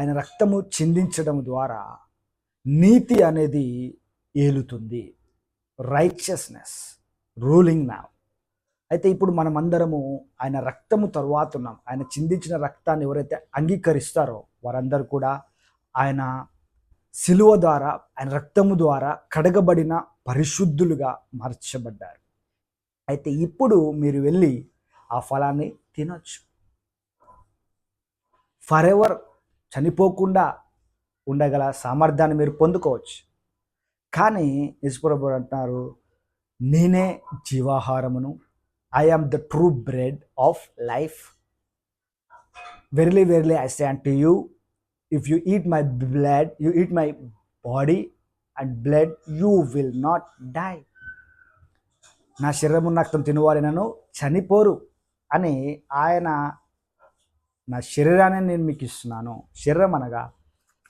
ఆయన రక్తము చిందించడం ద్వారా నీతి అనేది ఏలుతుంది. రైచియస్నెస్ రూలింగ్ నా అయితే ఇప్పుడు మనం అందరము ఆయన రక్తము తరువాత ఉన్నాం. ఆయన చిందించిన రక్తాన్ని ఎవరైతే అంగీకరిస్తారో వారందరూ కూడా ఆయన సిలువ ద్వారా ఆయన రక్తము ద్వారా కడగబడిన పరిశుద్ధులుగా మార్చబడ్డారు. అయితే ఇప్పుడు మీరు వెళ్ళి ఆ ఫలాన్ని తినొచ్చు. ఫర్ ఎవర్ చనిపోకుండా ఉండగల సామర్థ్యాన్ని మీరు పొందుకోవచ్చు. కానీ యశ్వరబుడు అంటున్నారు నేనే జీవాహారమును I am the true bread of life verily verily I stand to you if you eat my blood you eat my body and blood you will not die నా శరీరము రక్తం తినవాలి నన్ను చనిపోరు అని ఆయన నా శరీరాన్ని నేను మీకు ఇస్తున్నాను. శరీరం అనగా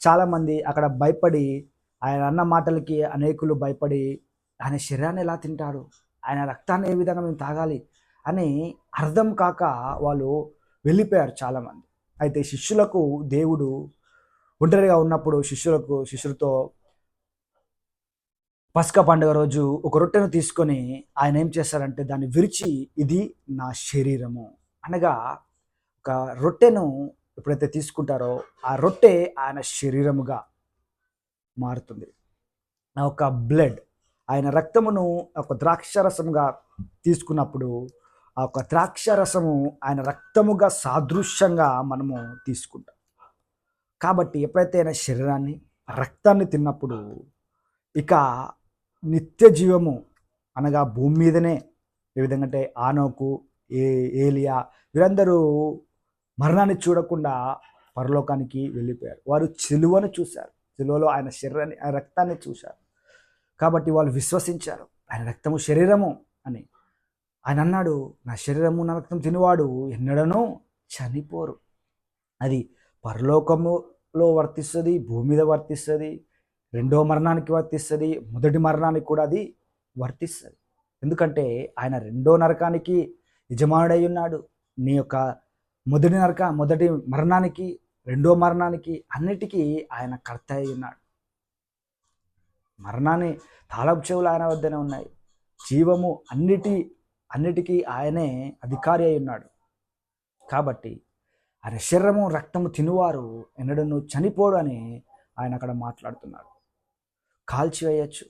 చాలామంది అక్కడ భయపడి ఆయన అన్న మాటలకి అనేకులు భయపడి ఆయన శరీరాన్ని ఎలా తింటాడు? ఆయన రక్తాన్ని ఏ విధంగా మేము తాగాలి? అని అర్థం కాక వాళ్ళు వెళ్ళిపోయారు చాలామంది. అయితే శిష్యులకు దేవుడు ఒంటరిగా ఉన్నప్పుడు శిష్యులకు శిష్యులతో పసక పండుగ రోజు ఒక రొట్టెను తీసుకొని ఆయన ఏం చేస్తారంటే దాన్ని విరిచి ఇది నా శరీరము. అనగా ఒక రొట్టెను ఎప్పుడైతే తీసుకుంటారో ఆ రొట్టె ఆయన శరీరముగా మారుతుంది. ఆ ఒక బ్లడ్ ఆయన రక్తమును ఒక ద్రాక్షరసముగా తీసుకున్నప్పుడు ఆ ఒక ద్రాక్షరసము ఆయన రక్తముగా సాదృశ్యంగా మనము తీసుకుంటాం. కాబట్టి ఎప్పుడైతే ఆయన శరీరాన్ని రక్తాన్ని తిన్నప్పుడు ఇక నిత్య జీవము అనగా భూమి మీదనే ఏ విధంగా అంటే ఆనోకు ఏ ఏలియా వీరందరూ మరణాన్ని చూడకుండా పరలోకానికి వెళ్ళిపోయారు. వారు చిలువను చూశారు. చిలువలో ఆయన శరీరాన్ని ఆయన రక్తాన్ని చూశారు. కాబట్టి వాళ్ళు విశ్వసించారు. ఆయన రక్తము శరీరము అని. ఆయన అన్నాడు నా శరీరము నా రక్తం తినివాడు ఎన్నడనో చనిపోరు. అది పరలోకములో వర్తిస్తుంది భూమి మీద వర్తిస్తుంది రెండో మరణానికి వర్తిస్తుంది మొదటి మరణానికి కూడా అది వర్తిస్తుంది. ఎందుకంటే ఆయన రెండో నరకానికి యజమానుడై ఉన్నాడు. నీ యొక్క మొదటి నరక మొదటి మరణానికి రెండో మరణానికి అన్నిటికీ ఆయన కర్త ఉన్నాడు. మరణాన్ని తాళపు చెవులు ఆయన వద్దనే ఉన్నాయి. జీవము అన్నిటి అన్నిటికీ ఆయనే అధికారి అయి ఉన్నాడు. కాబట్టి ఆయన శరీరము రక్తము తినువారు ఎన్నడను చనిపోడు అని ఆయన అక్కడ మాట్లాడుతున్నాడు. కాల్చివేయచ్చు.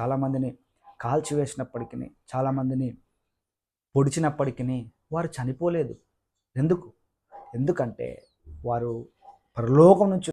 చాలామందిని కాల్చివేసినప్పటికీ చాలామందిని పొడిచినప్పటికీ వారు చనిపోలేదు. ఎందుకు? ఎందుకంటే వారు పరలోకం నుంచి